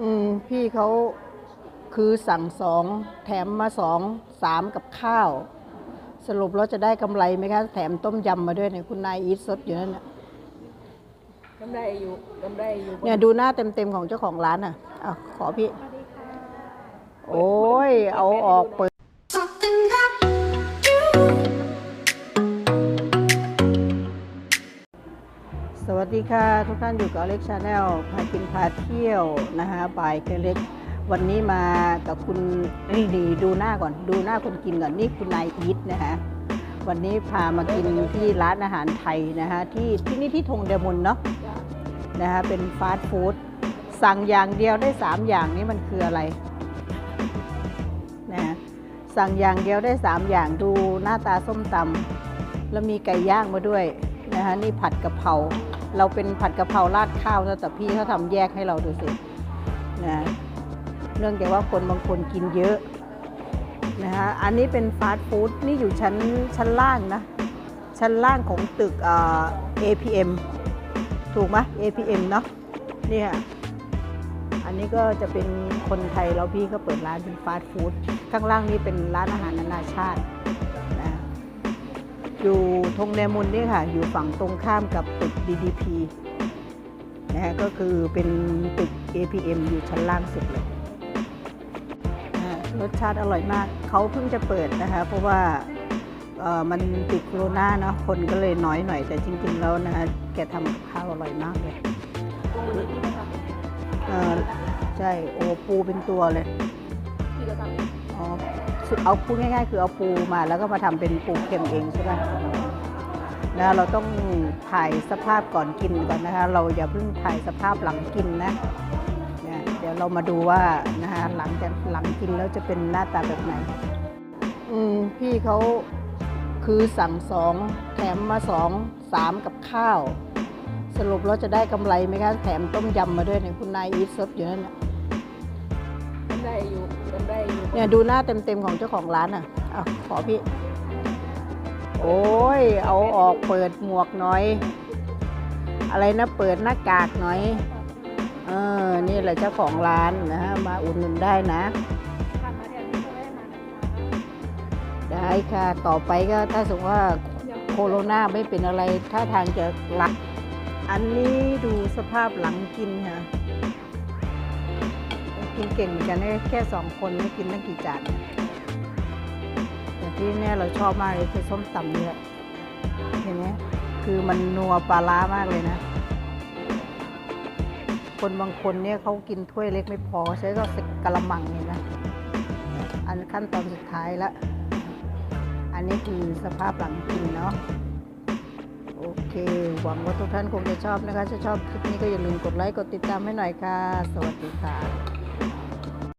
อืมพี่เขาคือสั่งสองแถมมาสองสามกับข้าว สรุปแล้วจะได้กำไรไหมคะ แถมต้มยำมาด้วยเนี่ยคุณนายอีทสดอยู่นั่นน่ะกำไรอยู่กำไรอยู่เนี่ยดูหน้าเต็มๆของเจ้าของร้านอะอะขอพี่ โอ้ย เอาออกเปิด สวัสดีค่ะ ทุกท่านอยู่กับอเล็กชาแนลพากินพาเที่ยวนะคะบายเคเล็ก วันนี้มากับคุณนี่ดีดูหน้าก่อนดูหน้าคนกินก่อนนี่คุณนายอีทนะคะวันนี้พามากินที่ร้านอาหารไทยนะคะที่ที่นี่ที่ธงเดมุนเนาะนะคะเป็นฟาสต์ฟู้ดสั่งอย่างเดียวได้ 3 อย่างนี้มันคืออะไรนะสั่งอย่างเดียวได้ 3 อย่างดูหน้าตาส้มตำแล้วมีไก่ย่างมาด้วยนะคะนี่ผัดกะเพรา เราเป็นผัดกะเพราราดข้าวนะแต่พี่เขาทำแยกให้เราดูสินะเนื่องจากว่าคนบางคนกินเยอะนะคะอันนี้เป็นฟาสต์ฟู้ดนี่อยู่ชั้นชั้นล่างนะ ชั้นล่างของตึกเอ่อ APM ถูกไหม APM เนาะนี่ค่ะอันนี้ก็จะเป็นคนไทยแล้วพี่ก็เปิดร้านเป็นฟาสต์ฟู้ดข้างล่างนี่เป็นร้านอาหารนานาชาติ อยู่ทงเนมุนนี่ค่ะ อยู่ฝั่งตรงข้ามกับตึก DDP นะฮะก็คือเป็นตึก APM อยู่ชั้นล่างสุดเลยรสชาติอร่อยมาก เขาเพิ่งจะเปิดนะคะ เพราะว่าเอ่อมันติดโควิดเนาะคนก็เลยน้อยหน่อย แต่จริง ๆ แล้วนะคะแกทำข้าวอร่อยมากเลยใช่ โอปูเป็นตัวเลยำที่เราทำ เอาพูดง่ายๆ คือเอาปูมาแล้วก็มาทำเป็นปูเค็มเองใช่ไหมนะเราต้องถ่ายสภาพก่อนกินก่อนนะคะ เราอย่าเพิ่งถ่ายสภาพหลังกินนะเนี่ยเดี๋ยวเรามาดูว่านะคะหลังจากหลังกินแล้วจะเป็นหน้าตาแบบไหน อืมพี่เขาคือสั่งสองแถมมาสองสามกับข้าว สรุปแล้วจะได้กำไรไหมคะ แถมต้มยำมาด้วยเนี่ยคุณนายอีทสดอยู่นั่นน่ะ ไรอยู่กำไรอยู่เนี่ยดูหน้าเต็มๆของเจ้าของร้านอะอะขอพี่ โอ้ย เอาออกเปิดหมวกหน่อย อะไรนะเปิดหน้ากากหน่อย เออ นี่แหละเจ้าของร้านนะฮะมาอุดหนุนได้นะทำมาแทนที่เขาให้มานะคะได้ค่ะ ต่อไปก็ถ้าสมมติว่าโคโรนาไม่เป็นอะไร ถ้าทางจะรัก อันนี้ดูสภาพหลังกินค่ะ กินเก่งเหมือนกันนะแค่สองคนไม่กินตั้งกี่จานแต่ที่เนี่ยเราชอบมากเลยคือส้มตำเนี่ยเห็นไหมคือมันนัวปลาร้ามากเลยนะ คนบางคนเนี่ยเขากินถ้วยเล็กไม่พอใช้ก็กระมังเนี่ยนะอันขั้นตอนสุดท้ายละ อันนี้คือสภาพหลังกินเนาะโอเค หวังว่าทุกท่านคงจะชอบนะคะถ้าชอบคลิปนี้ก็อย่าลืมกดไลค์ กดติดตามให้หน่อยค่ะ สวัสดีค่ะ